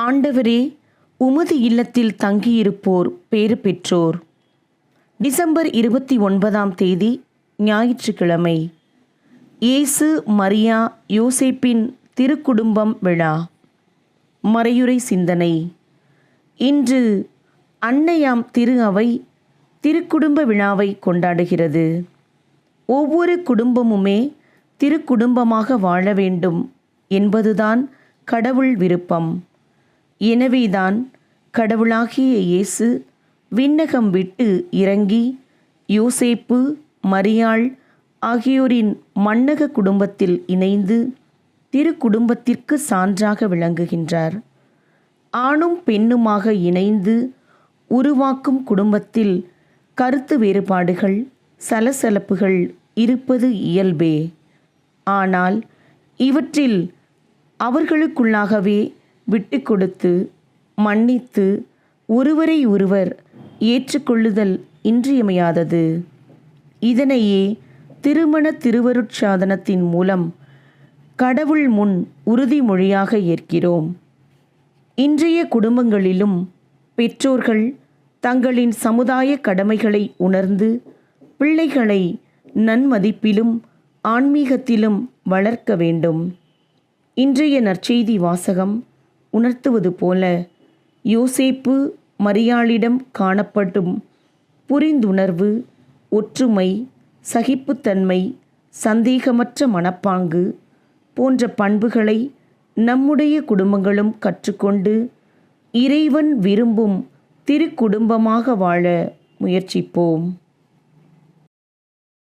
ஆண்டவரே உமது இல்லத்தில் தங்கியிருப்போர் பேறு பெற்றோர். டிசம்பர் இருபத்தி ஒன்பதாம் தேதி ஞாயிற்றுக்கிழமை. இயேசு மரியா யோசேப்பின் திருக்குடும்பம் விழா. மறையுரை சிந்தனை. இன்று அன்னையாம் திரு அவை திருக்குடும்ப விழாவை கொண்டாடுகிறது. ஒவ்வொரு குடும்பமுமே திருக்குடும்பமாக வாழ வேண்டும் என்பதுதான் கடவுள் விருப்பம். எனவேதான் கடவுளாகிய இயேசு விண்ணகம் விட்டு இறங்கி யோசேப்பு மரியாள் ஆகியோரின் மன்னக குடும்பத்தில் இணைந்து திருக்குடும்பத்திற்கு சான்றாக விளங்குகின்றார். ஆணும் பெண்ணுமாக இணைந்து உருவாக்கும் குடும்பத்தில் கருத்து வேறுபாடுகள் சலசலப்புகள் இருப்பது இயல்பே. ஆனால் இவற்றில் அவர்களுக்குள்ளாகவே விட்டு கொடுத்து மன்னித்து ஒருவரை ஒருவர் ஏற்றுக்கொள்ளுதல் இன்றியமையாதது. இதனையே திருமண திருவருட்சாதனத்தின் மூலம் கடவுள் முன் உறுதிமொழியாக ஏற்கிறோம். இன்றைய குடும்பங்களிலும் பெற்றோர்கள் தங்களின் சமுதாய கடமைகளை உணர்ந்து பிள்ளைகளை நன்மதிப்பிலும் ஆன்மீகத்திலும் வளர்க்க வேண்டும். இன்றைய நற்செய்தி வாசகம் உணர்த்துவது போல யோசேப்பு மரியாளிடம் காணப்படும் புரிந்துணர்வு ஒற்றுமை சகிப்புத்தன்மை சந்தேகமற்ற மனப்பாங்கு போன்ற பண்புகளை நம்முடைய குடும்பங்களும் கற்றுக்கொண்டு இறைவன் விரும்பும் திருக்குடும்பமாக வாழ முயற்சிப்போம்.